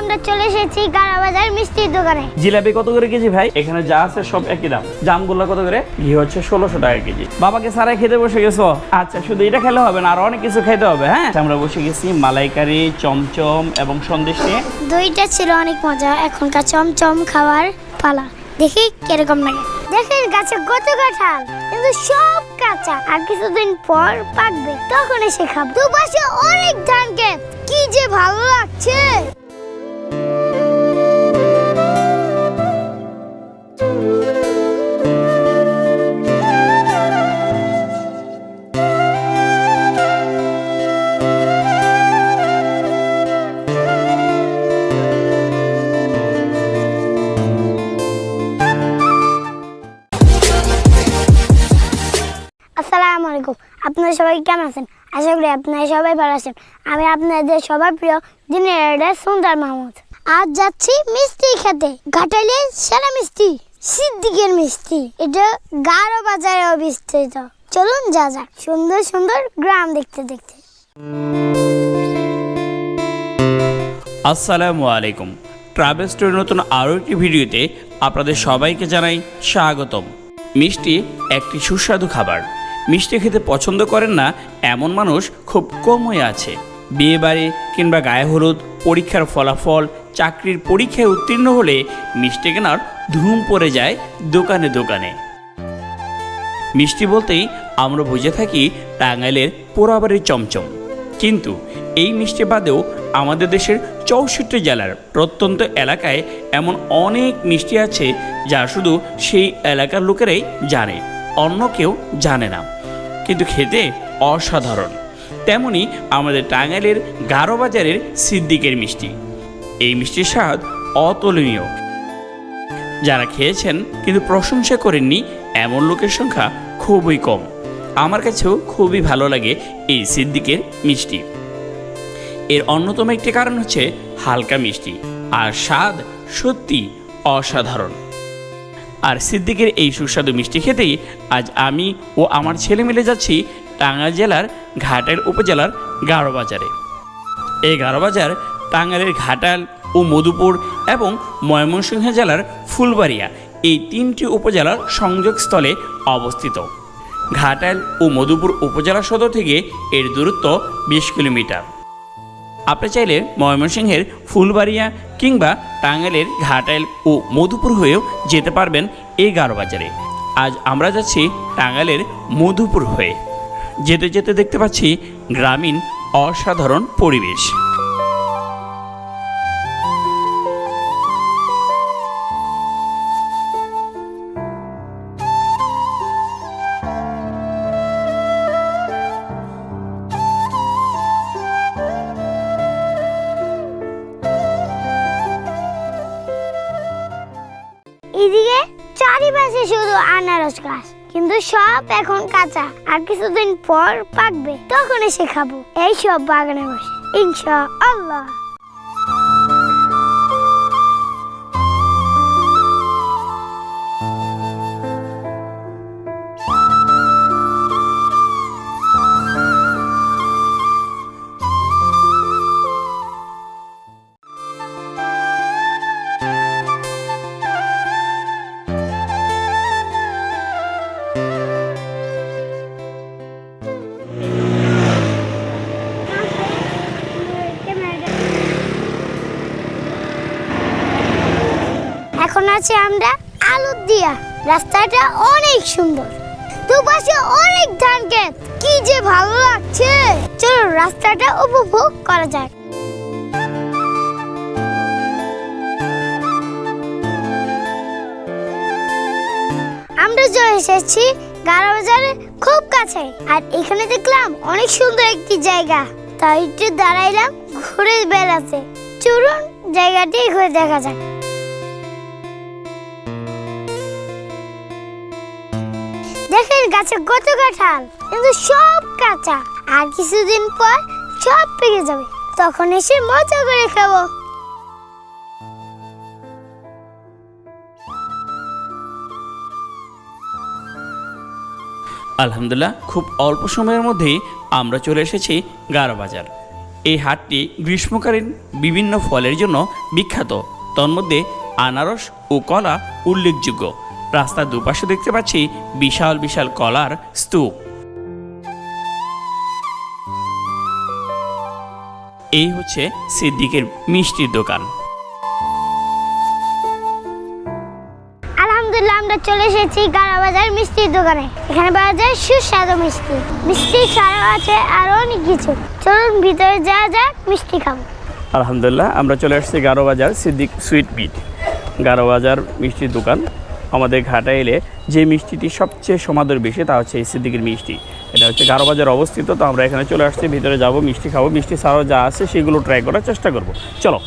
আমরা চলে এসেছি গাড়াবাজার মিষ্টির দোকানে। জিলাপি কত করে কেজি ভাই? এখানে যা আছে সব একই দাম। জামগুলা কত করে? ঘি হচ্ছে ষোলোশো টাকা কেজি। বাবাকে সারাই খেতে বসে গেছো? আচ্ছা শুধু এটা খেলে হবে না আর অনেক কিছু খেতে হবে হ্যাঁ? আমরা বসে গেছি মালাইকারি চমচম এবং সন্দেশ নিয়ে। দইটা ছিল অনেক মজা এখনকার চমচম খাওয়ার পালা। দেখি কীরকম লাগে। দেখেন গাছে কত কাঁঠাল কিন্তু সব কাঁচা। আর কিছুদিন পর পাকবে তখন এসে খাব। দুপাশে অনেক ধান ক্ষেত। কি যে ভালো লাগছে! আপনারা সবাই কেমন আছেন? আশা করি আপনারা সবাই ভালো আছেন। আমি আপনাদের সবার প্রিয় দিনের সুন্দর মাহমুদ। আজ যাচ্ছি মিষ্টি খেতে। ঘাটাইলে সেরা মিষ্টি, সিদ্দিকের মিষ্টি। এটা গারো বাজারে বিস্তৃত চলুন যা যা সুন্দর সুন্দর গ্রাম দেখতে দেখতে। আসসালামু আলাইকুম। ট্রাভেল স্টোরের নতুন আরও একটি ভিডিওতে আপনাদের সবাইকে জানাই স্বাগতম। মিষ্টি একটি সুস্বাদু খাবার। মিষ্টি খেতে পছন্দ করেন না, এমন মানুষ খুব কমই আছে। বিয়েবাড়ি কিংবা গায়ে হলুদ, পরীক্ষার ফলাফল, চাকরির পরীক্ষায় উত্তীর্ণ হলে মিষ্টি কেনার ধুম পড়ে যায় দোকানে দোকানে। মিষ্টি বলতেই আমরা বুঝে থাকি টাঙ্গাইলের পোড়াবাড়ির চমচম। কিন্তু এই মিষ্টি বাদেও আমাদের দেশের চৌষট্টি জেলার প্রত্যন্ত এলাকায় এমন অনেক মিষ্টি আছে যা শুধু সেই এলাকার লোকেরাই জানে, অন্য কেউ জানে না। কিন্তু খেতে অসাধারণ। তেমনি আমাদের টাঙ্গাইলের গারো বাজারের সিদ্দিকের মিষ্টি। এই মিষ্টির স্বাদ অতুলনীয়। যারা খেয়েছেন কিন্তু প্রশংসা করেননি, এমন লোকের সংখ্যা খুবই কম। আমার কাছেও খুবই ভালো লাগে এই সিদ্দিকের মিষ্টি। এর অন্যতম একটি কারণ হচ্ছে হালকা মিষ্টি। আর স্বাদ সত্যি অসাধারণ। আর সিদ্দিকের এই সুস্বাদু মিষ্টি খেতেই আজ আমি ও আমার ছেলে মিলে যাচ্ছি টাঙ্গাইল জেলার ঘাটের উপজেলার গাঢ় বাজারে এই গাঢ়বাজার টাঙ্গাইলের ঘাটাল ও মধুপুর এবং ময়মনসিংহ জেলার ফুলবাড়িয়া এই তিনটি উপজেলার সংযোগস্থলে অবস্থিত। ঘাটাল ও মধুপুর উপজেলা সদর থেকে এর দূরত্ব বিশ কিলোমিটার। আপনি চাইলে ময়মনসিংহের ফুলবাড়িয়া কিংবা টাঙ্গাইলের ঘাটাইল ও মধুপুর হয়েও যেতে পারবেন এই গাঢ়বাজারে আজ আমরা যাচ্ছি টাঙ্গাইলের মধুপুর হয়ে। যেতে যেতে দেখতে পাচ্ছি গ্রামীণ অসাধারণ পরিবেশ। চারিপাশে শুধু আনারস গাছ, কিন্তু সব এখন কাঁচা আর কিছুদিন পর পাকবে তখন এসে খাব। এই সব বাগানে বসে। ইনশা আল্লাহ আছে আমরা আলুর দিয়া। রাস্তাটা অনেক সুন্দর। দুপাশে অনেক ধান ক্ষেত। কি যে ভালো লাগছে। চলো রাস্তাটা উপভোগ করা যাক। আমরা চলে এসেছি গাড়া বাজারের খুব কাছে। আর এখানে দেখলাম অনেক সুন্দর একটি জায়গা। তাই একটু দাঁড়াইলাম, ঘুরে বেড়াতে। চলুন জায়গাটি ঘুরে দেখা যাক। দেখেন গাছে কত কাঁঠাল, কিন্তু সব কাঁচা। আর কিছুদিন পর সব পেকে যাবে, তখন এসে মজা করে খাব। আলহামদুলিল্লাহ, খুব অল্প সময়ের মধ্যেই আমরা চলে এসেছি গারো বাজার। এই হাটটি গ্রীষ্মকালীন বিভিন্ন ফলের জন্য বিখ্যাত। তন্মধ্যে আনারস ও কলা উল্লেখযোগ্য। রাস্তার দুপাশে দেখতে পাচ্ছি বিশাল বিশাল কলার স্তূপ। এই হচ্ছে সিদ্দিকের মিষ্টির দোকান। আলহামদুলিল্লাহ আমরা চলে এসেছি গাড়াবাজার মিষ্টির দোকানে। এখানে পাওয়া যায় সুস্বাদু মিষ্টি। মিষ্টি ছাড়াও আছে আরও অনেক কিছু। চলুন ভিতরে যাওয়া যাক মিষ্টি খাব। আলহামদুলিল্লাহ আমরা চলে আসছি গারো বাজার সিদ্দিক সুইট মিট। গারো বাজার মিষ্টির দোকান। আমাদের ঘাটা এলে যে মিষ্টিটি সবচেয়ে সমাদর বেশি, তা হচ্ছে সিদ্দিকের মিষ্টি। এটা হচ্ছে গারো বাজার অবস্থিত, তো আমরা এখানে চলে আসছি, ভিতরে যাব, মিষ্টি খাব। মিষ্টি ছাড়াও যা আছে সেগুলো ট্রাই করার চেষ্টা করব। চলো।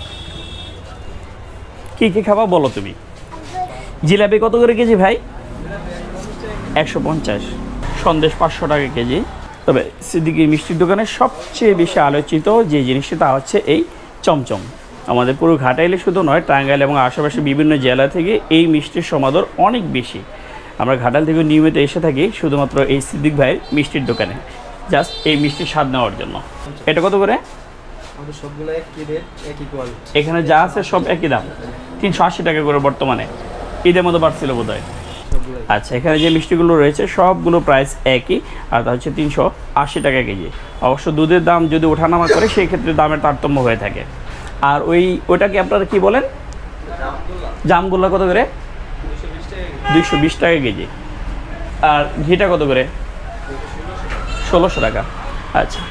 কী কী খাবা বলো তুমি? জিলাপি কত করে কেজি ভাই? একশো পঞ্চাশ। সন্দেশ পাঁচশো টাকা কেজি। তবে সিদ্দিকির মিষ্টির দোকানে সবচেয়ে বেশি আলোচিত যে জিনিসটি, তা হচ্ছে এই চমচম। আমাদের পুরো ঘাটাইলে শুধু নয় টাঙ্গাইল এবং আশেপাশে বিভিন্ন জেলা থেকে এই মিষ্টির সমাদর অনেক বেশি। আমরা ঘাটাল থেকে নিয়মিত এসে থাকি শুধুমাত্র এই সিদ্দিক ভাইয়ের মিষ্টির দোকানে। জাস্ট এই মিষ্টির স্বাদ নেওয়ার জন্য। এটা কত করে? এখানে যা আছে সব একই দাম। তিনশো আশি টাকা করে বর্তমানে। ঈদের মতো বাড়ছিল বোধ হয় আচ্ছা এখানে যে মিষ্টিগুলো রয়েছে সবগুলো প্রাইস একই আর তা হচ্ছে তিনশো আশি টাকা কেজি। অবশ্য দুধের দাম যদি ওঠানামা করে সেই ক্ষেত্রে দামের তারতম্য হয়ে থাকে। আর ওই ওটাকে আপনারা কি বলেন? জামগুলো কত করে? দুইশো বিশ টাকা কেজি। আর ঘিটা কত করে? ষোলোশো টাকা। আচ্ছা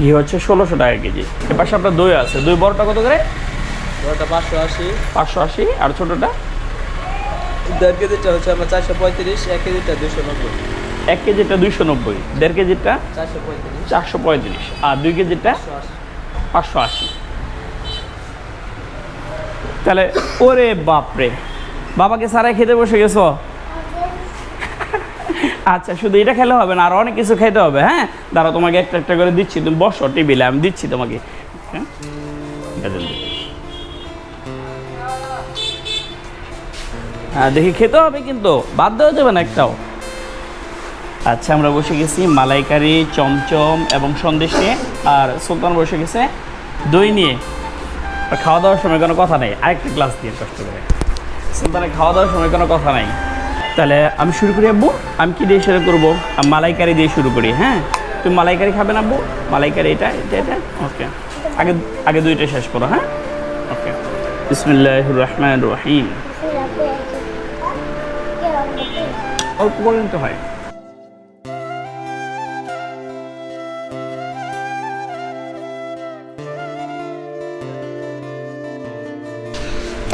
ঘি হচ্ছে ষোলোশো টাকা কেজি। এর পাশে আপনার দই আছে। দই বড়টা কত করে? পাঁচশো আশি। পাঁচশো আশি। আর ছোটোটা? দেড় কেজিটা হচ্ছে আমার চারশো পঁয়ত্রিশ এক কেজিটা দুশো নব্বই। এক কেজিটা দুইশো নব্বই। দেড় কেজিটা চারশো পঁয়ত্রিশ। চারশো পঁয়ত্রিশ। আর দুই কেজিটা পাঁচশো আশি। তাহলে, ওরে বাপরে। বাবাকে সারাই খেতে বসে গেছো? আচ্ছা শুধু এটা খেলে হবে না, আর অনেক কিছু খেতে হবে হ্যাঁ? দাঁড়া তোমাকে একটা একটা করে দিচ্ছি, তুমি বসো টেবিলে, আমি দিচ্ছি তোমাকে। হ্যাঁ? হ্যাঁ দেখি খেতে হবে কিন্তু, বাদ দেওয়া যাবে না একটাও। আচ্ছা আমরা বসে গেছি মালাইকারি, চমচম এবং সন্দেশ নিয়ে, আর সুলতান বসে গেছে দই নিয়ে। খাওয়া দাওয়ার সময় কোনো কথা নেই। আরেকটা গ্লাস দিয়ে কষ্ট করে। সুলতানের খাওয়া দাওয়ার সময় কোনো কথা নাই। তাহলে আমি শুরু করি, আব্বু? আমি কি দিয়ে শুরু করব? আমি মালাইকারি দিয়ে শুরু করি হ্যাঁ? তুমি মালাইকারি খাবে না, আব্বু? মালাইকারি এটা এটা এটা? ওকে আগে আগে দুইটা শেষ করো হ্যাঁ? ওকে বিসমিল্লাহ রহমান রহিম। অল্প করে নিতে হয়।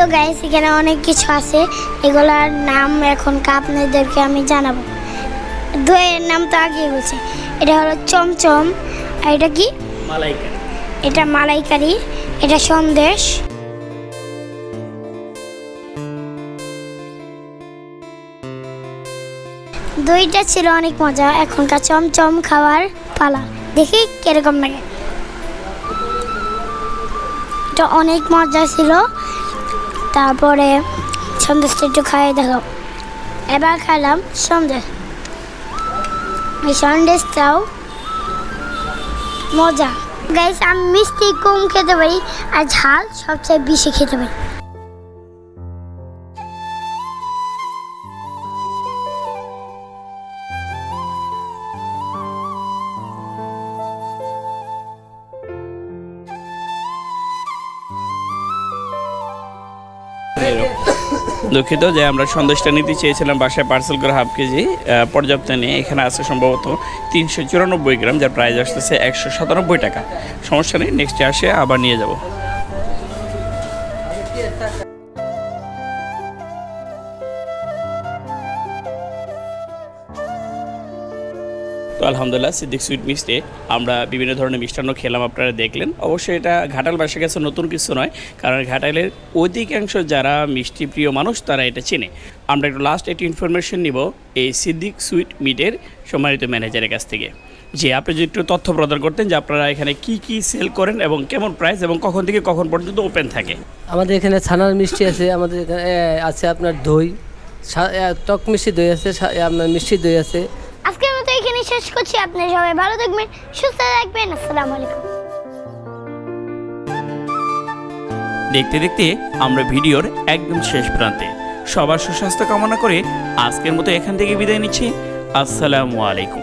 তো গাইস এখানে অনেক কিছু আছে। এগুলার নাম এখন আপনাদেরকে আমি জানাব। দইয়ের নাম তো আগে বলছে। এটা হলো চমচম আর এটা কি? এটা মালাইকারি এটা সন্দেশ। দইটা ছিল অনেক মজা এখনকার চমচম খাওয়ার পালা। দেখি কীরকম লাগে। এটা অনেক মজা ছিল। তারপরে সন্দেশটা একটু খাইয়ে দেখো। এবার খেলাম সন্দেশ এই সন্দেশটাও মজা। গাইস আমি মিষ্টি কম খেতে পারি আর ঝাল সবচেয়ে বেশি খেতে পারি। দুঃখিত যে আমরা সন্দেশটা নিতে চেয়েছিলাম বাসায় পার্সেল করে হাফ কেজি পর্যাপ্ত নিয়ে এখানে আছে সম্ভবত তিনশো চুরানব্বই গ্রাম, যার প্রাইস আসতেছে একশো সাতানব্বই টাকা। সমস্যা নেই নেক্সট আসে আবার নিয়ে যাব। তো আলহামদুলিল্লাহ, সিদ্দিক সুইট মিক্সটে আমরা বিভিন্ন ধরনের মিষ্টান্ন খেলাম, আপনারা দেখলেন। অবশ্যই এটা ঘাটাল বাসা গেছে নতুন কিছু নয়, কারণ ঘাটালের অধিকাংশ যারা মিষ্টি প্রিয় মানুষ, তারা এটা চেনে। আমরা একটু লাস্ট একটি ইনফরমেশন নিব এই সিদ্দিক সুইট মিটের সম্মানিত ম্যানেজারের কাছ থেকে। যে আপনি যদি একটু তথ্য প্রদান করতেন যে আপনারা এখানে কি কি সেল করেন এবং কেমন প্রাইস এবং কখন থেকে কখন পর্যন্ত ওপেন থাকে। আমাদের এখানে ছানার মিষ্টি আছে, আমাদের এখানে আছে আপনার দই। টক মিষ্টি দই আছে আপনার মিষ্টি দই আছে। শেষ করছি। আপনি সবাই ভালো থাকবেন, সুস্থ থাকবেন। আসসালামু আলাইকুম। দেখতে দেখতে আমরা ভিডিওর একদম শেষ প্রান্তে। সবার সুস্বাস্থ্য কামনা করে আজকের মতো এখান থেকে বিদায় নিচ্ছি। আসসালামু আলাইকুম।